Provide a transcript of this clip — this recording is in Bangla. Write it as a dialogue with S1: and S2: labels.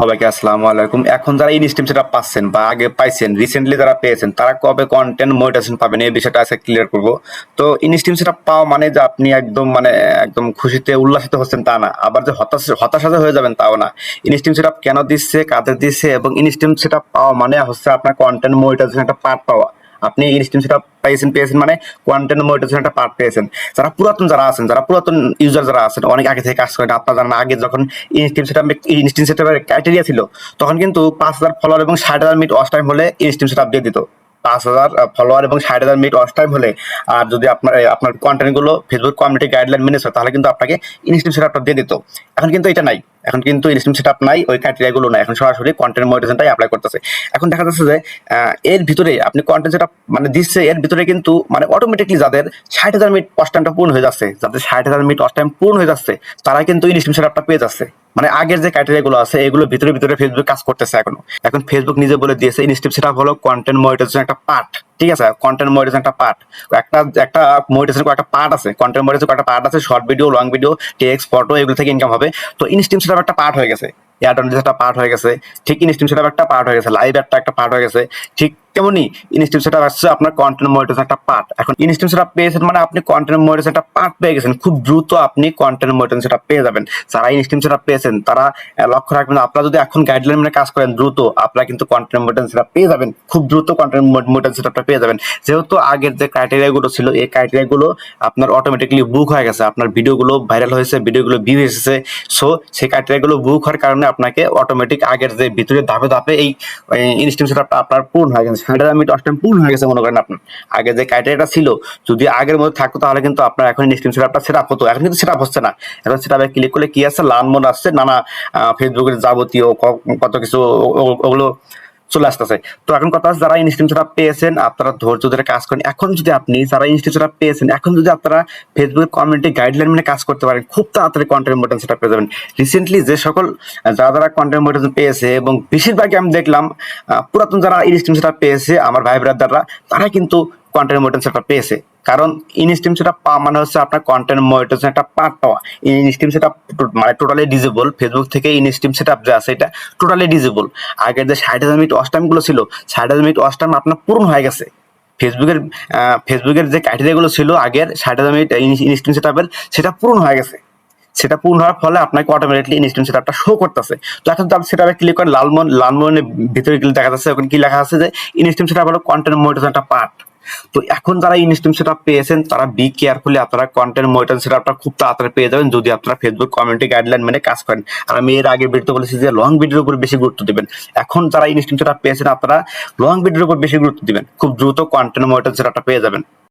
S1: সবাইকে আসসালামু আলাইকুম। এখন যারা ইনস্টিম সেটা পাচ্ছেন বা আগে পাইছেন রিসেন্টলি যারা পেয়েছেন, তারা কবে কন্টেন্ট মনিটাইজেশন পাবেন? এই বিষয়টা আজকে ক্লিয়ার করব। তো ইনস্টিম সেটা পাওয়া মানে যে আপনি একদম মানে একদম খুশিতে উল্লাসিত হচ্ছেন তা না। আবার যে হতাশ হতাশা হয়ে যাবেন তাও না। ইনস্টিম সেটা কেন দিচ্ছে, কাদের দিচ্ছে, এবং ইনস্টিম সেটা পাওয়া মানে হচ্ছে আপনার কন্টেন্ট মনিটাইজেশন একটা পার্ট পাওয়া। আপনি ইনস্টিম সেটা পেয়েছেন পেয়েছেন মানে কন্টেন্ট মনিটাইজেশন একটা পার্ট পেয়েছেন। যারা পুরাতন যারা আছেন, যারা পুরাতন ইউজার যারা আছেন, অনেক আগে থেকে কাজ করেন, আপনারা জানেন, আগে যখন ইনস্টিম সেটা ইনস্টিম সেটাপের ক্রাইটেরিয়া ছিল, তখন কিন্তু পাঁচ হাজার ফলোয়ার এবং ষাট হাজার মিনিট ওয়াচ টাইম হলে ইনস্টিম সেটা দিয়ে দিত। পাঁচ হাজার ফলোয়ার এবং ষাট হাজার মিনিট ওয়াচ টাইম হলে, আর যদি আপনার আপনার কন্টেন্টগুলো ফেসবুক কমিউনিটি গাইডলাইন মেনে তাহলে কিন্তু আপনাকে ইনস্টিম সেটআপটা দিয়ে দিত। এখন কিন্তু এটা নাই। এখন কিন্তু ইনস্টিম সেট আপ নাই, ওই ক্রাইটেরিয়াগুলো নাই। এখন সরাসরি কন্টেন্ট মনিটাইজেশনটাই অ্যাপ্লাই করতেছে। এখন দেখা যাচ্ছে যে এর ভিতরে আপনি কন্টেন্ট সেট আপ মানে দিচ্ছে, এর ভিতরে কিন্তু মানে অটোমেটিকলি যাদের ষাট হাজার মিনিট টাইমটা পূর্ণ হয়ে যাচ্ছে, যাদের ষাট হাজার মিনিট ওয়াচ টাইম পূর্ণ হয়ে যাচ্ছে তারা কিন্তু ইনস্টিম সেট আপটা পেয়ে যাচ্ছে। মানে আগের যে ক্রাইটেরিয়া গুলো আছে, এগুলো ভিতরে ভিতরে ফেসবুক কাজ করতেছে এখনও। এখন ফেসবুক নিজে বলে দিয়েছে ইনস্টিম সেটআপ হলো কন্টেন্ট মনিটাইজেশন একটা পার্ট ঠিক আছে? কন্টেন্ট মনিটাইজেশন একটা পার্ট একটা একটা মনিটাইজেশন একটা পার্ট আছে। কন্টেন্ট মনিটাইজেশন একটা পার্ট আছে short video long video text photo এগুলো থেকে ইনকাম হবে। তো ইনস্টিম সেটা একটা পার্ট হয়ে গেছে। এয়ারটেল একটা পার্ট হয়ে গেছে, ঠিক ইনস্টিম সেটা একটা পার্ট হয়ে গেছে। লাইভ একটা একটা পার্ট হয়ে গেছে, ঠিক তেমনি ইনস্টিম সেটআপ আসছে, আপনার কন্টেন্ট মনিটাইজেশন একটা পার্ট এখন ইনস্টিম সেটআপ পেয়েছেন মানে আপনি কন্টেন্ট মনিটাইজেশন একটা পার্ট পেয়ে গেছেন। খুব দ্রুত আপনি কন্টেন্ট মনিটাইজেশন সেটআপ পেয়ে যাবেন। যারা ইনস্টিম সেটআপ পেয়েছেন, তারা লক্ষ্য রাখবেন আপনারা যদি এখন গাইডলাইন মেনে কাজ করেন দ্রুত, আপনারা কিন্তু কন্টেন্ট মনিটাইজেশন সেটআপ পেয়ে যাবেন। খুব দ্রুত কন্টেন্ট মনিটাইজেশন সেটআপটা পেয়ে যাবেন। যেহেতু আগের যে ক্রাইটেরিয়া গুলো ছিল, এই ক্রাইটেরিয়া গুলো আপনার অটোমেটিকলি বুক হয়ে গেছে। আপনার ভিডিওগুলো ভাইরাল হয়েছে ভিডিওগুলো ভিউ এসেছে। সো সেই ক্রাইটেরিয়া গুলো বুক হওয়ার কারণে আপনাকে অটোমেটিক আগের যে ভিতরে ধাপে ধাপে এই ইনস্টিম সেটআপটা আপনার পূর্ণ হয়ে গেছে। মিনিট অষ্টম পূর্ণ হয়ে গেছে মনে করেন আপনার আগে যে ক্রাইটেরিয়াটা ছিল, যদি আগের মধ্যে থাকতো তাহলে কিন্তু আপনার এখন স্ক্রিন সেটআপটা সেট আপ হতো। এখন কিন্তু সেট আপ হচ্ছে না। এখন সেট আপে ক্লিক করলে কি আছে? মোড আসছে, নানা ফেসবুকের যাবতীয় কত কিছু ওগুলো চলে আসতেছে। তো এখন কথা যারা ইনস্টিম সেটআপ পেয়েছেন, আপনারা ধৈর্য ধরে কাজ করেন। এখন যদি আপনি যারা ইনস্টিম সেটআপ পেয়েছেন, এখন যদি আপনারা ফেসবুক কমিউনিটি গাইডলাইন মেনে কাজ করতে পারেন, খুব তাড়াতাড়ি কন্টেন্ট মোটেন সেটা পেয়ে যাবেন। রিসেন্টলি যে সকল যারা যারা কন্টেন্ট মোটেন পেয়েছে এবং বেশিরভাগই আমি দেখলাম পুরাতন যারা ইনস্টিম সেটা পেয়েছে, আমার ভাই ব্রাদাররা তারা কিন্তু কন্টেন্ট মোটেন সেটা পেয়েছে। কারণ ইনস্টিম সেটা পাওয়া মানে হচ্ছে আপনার কন্টেন্ট মনিটাইজেশন একটা পার্ট পাওয়া। ইনস্টিম সেটা মানে টোটালি ডিজেবল ফেসবুক থেকে ইনস্টিম সেটা যে আছে এটা টোটালি ডিজেবল আগের যে ষাট হাজার মিনিটগুলো ছিল, ষাট হাজার মিনিট অস্টাম আপনার পূরণ হয়ে গেছে। ফেসবুকের ফেসবুকের যে ক্রাইটেরিয়া গুলো ছিল আগের ষাট হাজার মিনিট ইনস্টিম সেটআপের সেটা পূরণ হয়ে গেছে। সেটা পূর্ণ হওয়ার ফলে আপনাকে অটোমেটিকলি ইনস্টিম সেটআপটা শো করতেছে। তো এখন আপনি সেটাপে ক্লিক করেন লালমন লালমনের ভিতরে গেলে দেখা যাচ্ছে ওখানে কি লেখা আছে যে ইনস্টিম সেটআপ হলো কন্টেন্ট মনিটাইজেশন একটা পার্ট তো এখন যারা ইনস্টিম সেটআপ পেয়েছেন, তারা বি কেয়ারফুলি আপনারা কন্টেন্ট মনিটাইজেশন সেটআপটা খুব তাড়াতাড়ি পেয়ে যাবেন যদি আপনারা ফেসবুক কমিউনিটি গাইডলাইন মেনে কাজ করেন। আর আমি এর আগে ভিডিওতে বলেছি যে লং ভিডিওর উপর বেশি গুরুত্ব দিবেন। এখন যারা ইনস্টিম সেটআপ পেয়েছেন, আপনারা লং ভিডিওর উপর বেশি গুরুত্ব দিবেন। খুব দ্রুত কন্টেন্ট মনিটাইজেশন সেটআপটা পেয়ে যাবেন।